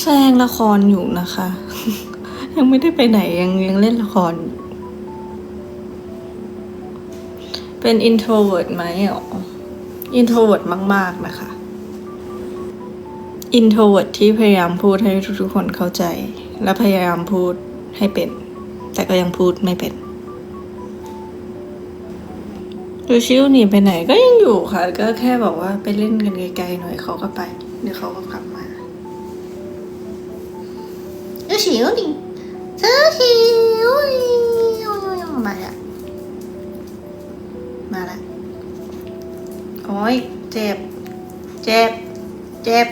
แสดงละครอยู่นะคะ ยังไม่ได้ไปไหนยังยังเล่นละคร เป็น introvert ไหมอ๋อ introvert มาก ๆ นะคะ introvert ที่พยายามพูดให้ทุกๆคนเข้าใจ และพยายามพูดให้เป็น แต่ก็ยังพูดไม่เป็นดูชิวหนีไปไหนก็ยังอยู่ค่ะ ก็แค่บอกว่าไปเล่นกันไกลๆหน่อยเขาก็ไปเดี๋ยวเขาก็กลับมา หิวดิเธอหิวมาละมาละโอ้ยเจ็บ เจ็บ เจ็บ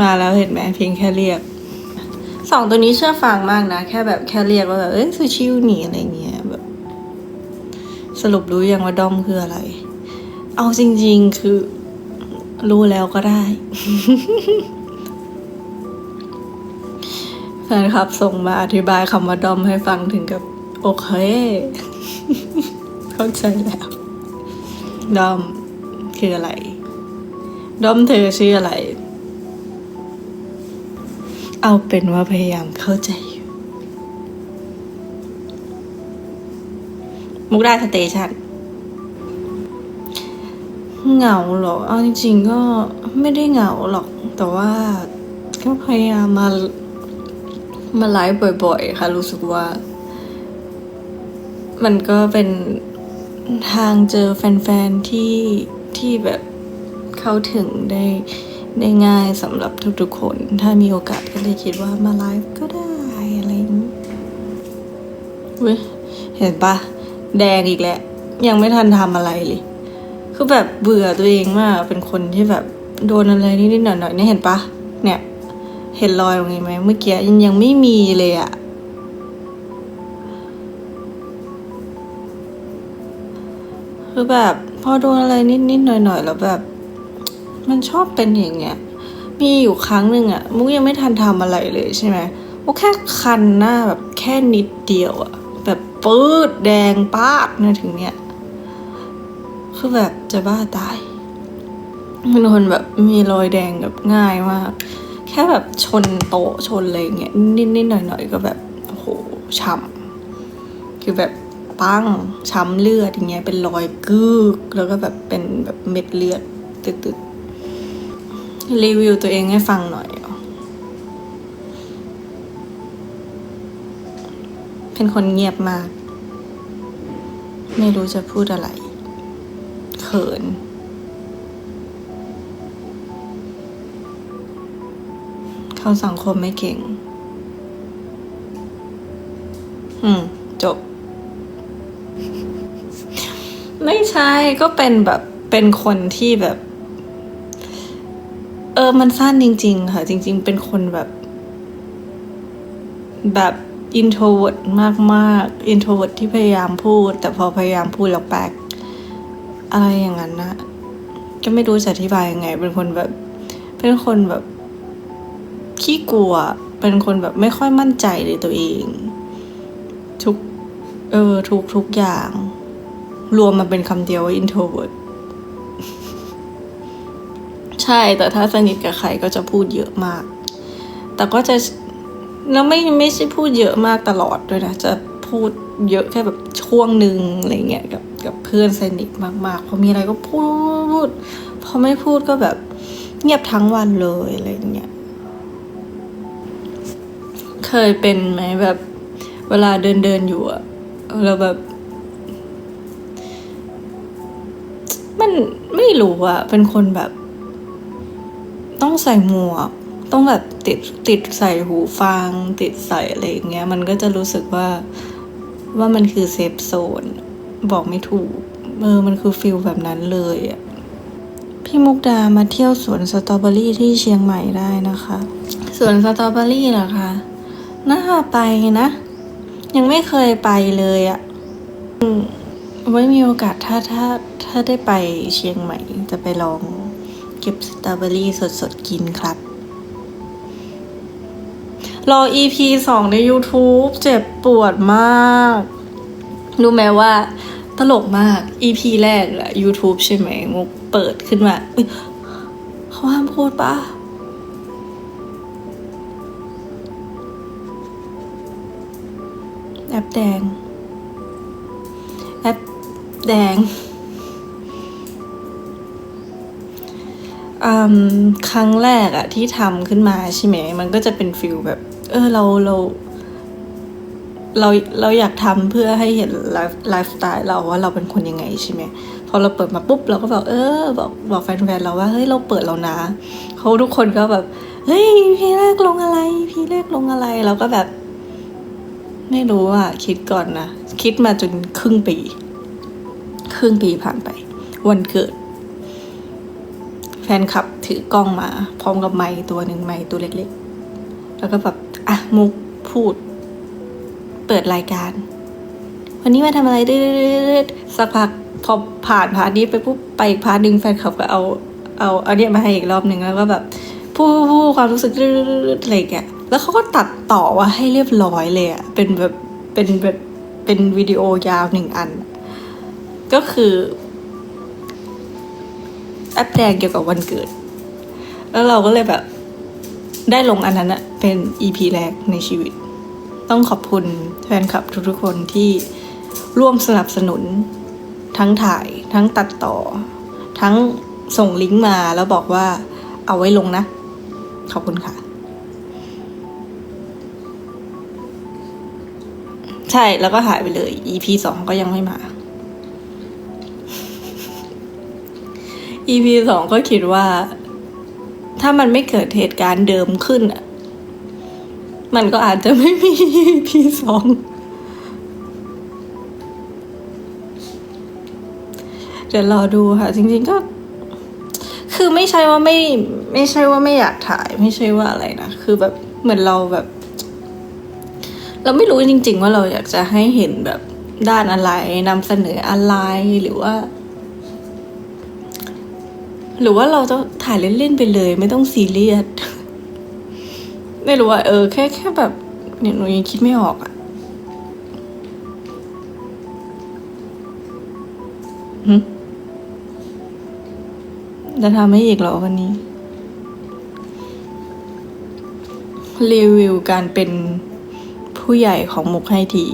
มาแล้วเห็นไหมเพียงแค่เรียกสองตัวนี้เชื่อฟังมากนะ แค่แบบแค่เรียกว่าแบบเอ้ยซูชิวหนีอะไรเงี้ยแบบ สรุปรู้ยังว่าด้อมคืออะไร เอาจริง ๆ คือ รู้แล้วก็ได้แฟนคลับส่งมาอธิบายคำว่าดอมให้ฟังถึงกับ โอเค เข้าใจแล้ว ดอมคืออะไร ดอมเธอชื่ออะไร เอาเป็นว่าพยายามเข้าใจอยู่มุกดาสเตชัน เหงาเหรอ เอาจริงๆก็ไม่ได้เหงาหรอก แต่ว่าก็พยายามมา มาไลฟ์บ่อย ๆ ค่ะ รู้สึกว่า มันก็เป็นทางเจอแฟนๆ ที่ที่แบบเข้าถึงได้ได้ง่ายสำหรับทุกๆคน ถ้ามีโอกาสก็เลยคิดว่ามาไลฟ์ก็ได้อะไรอย่างนี้เว้ยเห็นปะแดงอีกแล้ว ยังไม่ทันทำอะไรเลย คือแบบเบื่อตัวเองมาก เป็นคนที่แบบโดนอะไรนิดๆหน่อยๆเนี่ยเห็นปะเนี่ย เห็นรอยตรงนี้ไหมเมื่อกี้ยังยังไม่มีเลยอะคือแบบพอโดนอะไรนิดๆหน่อยๆแล้วแบบ มันชอบเป็นอย่างเงี้ย มีอยู่ครั้งหนึ่งอะมุกยังไม่ทันทำอะไรเลยใช่ไหมมุกแค่คันหน้าแบบแค่นิดเดียวอะแบบปื๊ดแดงป้าดนี่ยถึงเนี้ย คือแบบจะบ้าตายเป็นคนแบบมีรอยแดงแบบง่ายมาก แค่แบบชนโต๊ะชนอะไรเงี้ยนิดๆหน่อยๆก็แบบโอ้โหช้ำคือแบบปั้งช้ำเลือดอย่างเงี้ยเป็นรอยกึก แล้วก็แบบเป็นแบบเม็ดเลือดตึกๆรีวิวตัวเองให้ฟังหน่อย เป็นคนเงียบมาก ไม่รู้จะพูดอะไร เขิน เข้าสังคมไม่เก่ง อืม จบ ไม่ใช่ก็เป็นแบบเป็นคนที่แบบ เออมันสั้นจริง ๆ ค่ะ จริง ๆ เป็นคนแบบ แบบ introvert มากๆ introvert ที่พยายามพูด แต่พอพยายามพูดแล้วแปลก อะไรอย่างนั้นนะก็ไม่รู้จะอธิบายยังไง เป็นคนแบบ เป็นคนแบบขี้กลัว เป็นคนแบบไม่ค่อยมั่นใจในตัวเอง ทุก เออ ทุกทุกอย่าง รวมมาเป็นคำเดียวว่า introvert ใช่ แต่ถ้าสนิทกับใครก็จะพูดเยอะมาก แต่ก็จะแล้วไม่ไม่ใช่พูดเยอะมากตลอดด้วยนะ จะพูดเยอะแค่แบบช่วงหนึ่งอะไรเงี้ยกับ กับเพื่อนสนิทมากๆ พอมีอะไรก็พูด พอไม่พูดก็แบบเงียบทั้งวันเลยอะไรเงี้ย เคยเป็นไหมแบบเวลาเดินเดินอยู่อะแล้วแบบ มันไม่รู้อะเป็นคนแบบ ต้องใส่หมวก ต้องแบบติดติดใส่หูฟัง ติดใส่อะไรอย่างเงี้ย มันก็จะรู้สึกว่าว่ามันคือเซฟโซน บอกไม่ถูกเออมันคือฟิลแบบนั้นเลยอะพี่มุกดามาเที่ยวสวนสตรอเบอรี่ที่เชียงใหม่ได้นะคะ สวนสตรอเบอรี่เหรอคะน่าไปนะ ยังไม่เคยไปเลยอะอืมไว้มีโอกาสถ้าถ้าถ้าได้ไปเชียงใหม่ จะไปลองเก็บสตรอเบอรี่สดๆกินครับ รอ EP สองใน YouTube เจ็บปวดมาก รู้ไหมว่าตลกมาก EP แรกอะ YouTube ใช่ไหมมุกเปิดขึ้นมาเขาห้ามพูดปะแอปแดง แอปแดงอืมครั้งแรกอะที่ทำขึ้นมาใช่ไหม มันก็จะเป็นฟิลแบบ เออเราเรา เราเราอยากทำเพื่อให้เห็นไลฟ์ไลฟ์สไตล์เราว่าเราเป็นคนยังไงใช่ไหมพอเราเปิดมาปุ๊บเราก็บอกเออบอกบอกแฟนๆเราว่าเฮ้ยเราเปิดแล้วนะเขาทุกคนก็แบบเฮ้ยพี่แรกลงอะไร พี่แรกลงอะไรเราก็แบบ ไม่รู้อะคิดก่อนนะคิดมาจนครึ่งปี ครึ่งปีผ่านไป วันเกิด แฟนคลับถือกล้องมา พร้อมกับไม้ตัวหนึ่งไม้ตัวเล็ก ๆ แล้วก็แบบอะมุกพูด เปิดรายการ วันนี้มาทำอะไรดืดๆๆสักพักพอผ่านพาร์ทนี้ไปปุ๊บไปอีกพาร์ทหนึ่งแฟนคลับก็เอาเอาเอาเนี่ยมาให้อีกรอบหนึ่งแล้วก็แบบพูดพูดความรู้สึกดืดๆๆอะไรอย่างเงี้ยแล้วเขาก็ตัดต่อว่าให้เรียบร้อยเลยอะเป็นแบบเป็นแบบเป็นวิดีโอยาวหนึ่งอัน ก็คือแอปแดงเกี่ยวกับวันเกิด แล้วเราก็เลยแบบได้ลงอันนั้นอะเป็น EP แรกในชีวิต ต้องขอบคุณแฟนคลับทุกๆคนที่ร่วมสนับสนุน ทั้งถ่ายทั้งตัดต่อ ทั้งส่งลิงก์มาแล้วบอกว่าเอาไว้ลงนะ ขอบคุณค่ะ ใช่แล้วก็หายไปเลย EP สองก็ยังไม่มา EP สองก็คิดว่า ถ้ามันไม่เกิดเหตุการณ์เดิมขึ้นอะ มันก็อาจจะไม่มี EP สองเดี๋ยวรอดูค่ะ จริงๆก็ คือไม่ใช่ว่าไม่ ไม่ใช่ว่าไม่อยากถ่าย ไม่ใช่ว่าอะไรนะ คือแบบเหมือนเราแบบ เราไม่รู้จริง ๆ ว่าเราอยากจะให้เห็นแบบด้านอะไรนำเสนออะไรหรือว่า หรือว่าเราจะถ่ายเล่น ๆ ไปเลย ไม่ต้องซีเรียส ไม่รู้อะเออแค่แค่แบบเนี่ยหนูยังคิดไม่ออกอะหึจะทำให้อีกเหรอวันนี้ รีวิวการเป็นผู้ใหญ่ของมุกให้ที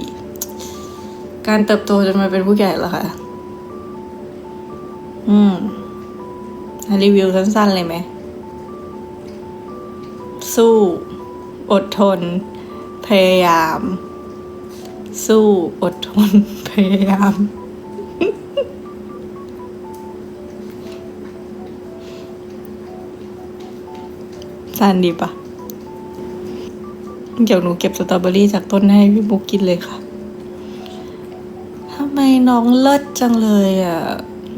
การเติบโตจนมาเป็นผู้ใหญ่แล้วค่ะ อืม รีวิวสั้นๆเลยไหม สู้ อดทน พยายาม สู้อดทน พยายาม สั้นดีปะเดี๋ยวหนูเก็บสตรอเบอรี่จากต้นให้พี่บุ๊กกินเลยค่ะทำไมน้องเลิศจังเลยอะ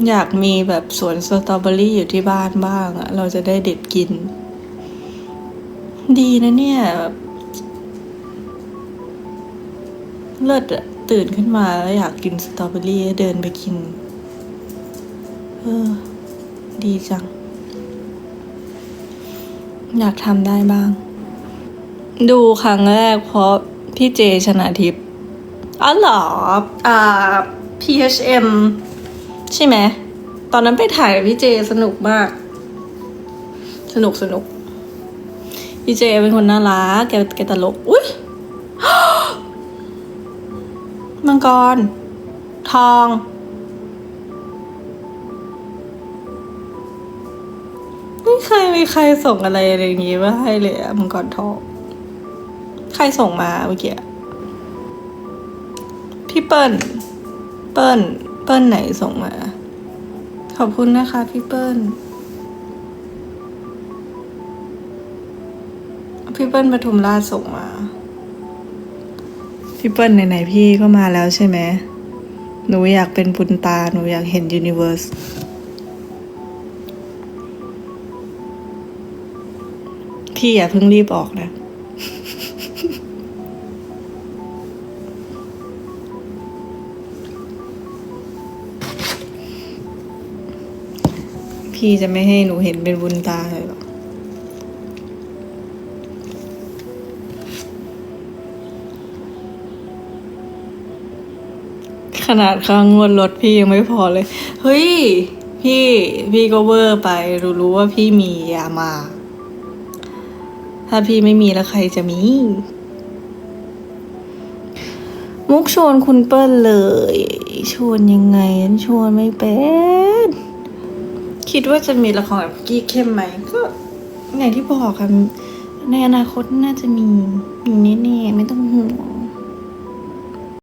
อยากมีแบบสวนสตรอเบอรี่อยู่ที่บ้านบ้างอะ เราจะได้เด็ดกิน ดีนะเนี่ยแบบเลิศอะตื่นขึ้นมาแล้วอยากกินสตรอเบอรี่เดินไปกิน เออ ดีจัง อยากทำได้บ้าง ดูครั้งแรกเพราะพี่เจชนะทิพย์อ๋อเหรอ อ่า PHM ใช่ไหม ตอนนั้นไปถ่ายกับพี่เจสนุกมาก สนุกสนุก พี่เจเป็นคนน่ารักแกแกตลก อุ้ยมังกร ทอง ไม่เคยมีใครส่งอะไรอะไรอย่างงี้มาให้เลยอะมังกรทอง ใครส่งมาเมื่อกี้พี่เปิ้ล เปิ้ล เปิ้ลไหนส่งมา ขอบคุณนะคะพี่เปิ้ล พี่เปิ้ลปทุมราชส่งมา พี่เปิ้ลไหนๆพี่ก็มาแล้วใช่ไหมหนูอยากเป็นบุญตา หนูอยากเห็นยูนิเวอร์สพี่อย่าเพิ่งรีบออกนะ พี่จะไม่ให้หนูเห็นเป็นบุญตาเลยหรอก ขนาดค่างวดรถพี่ยังไม่พอเลย เฮ้ย พี่พี่ก็เวอร์ไป รู้รู้ว่าพี่มียามา ถ้าพี่ไม่มีแล้วใครจะมี มุกชวนคุณเปิ้ลเลย ชวนยังไงฉันชวนไม่เป็นคิดว่าจะมีละครแบบกี้เข้มไหมก็อย่างที่บอกค่ะในอนาคตน่าจะมีมีแน่ๆไม่ต้องห่วง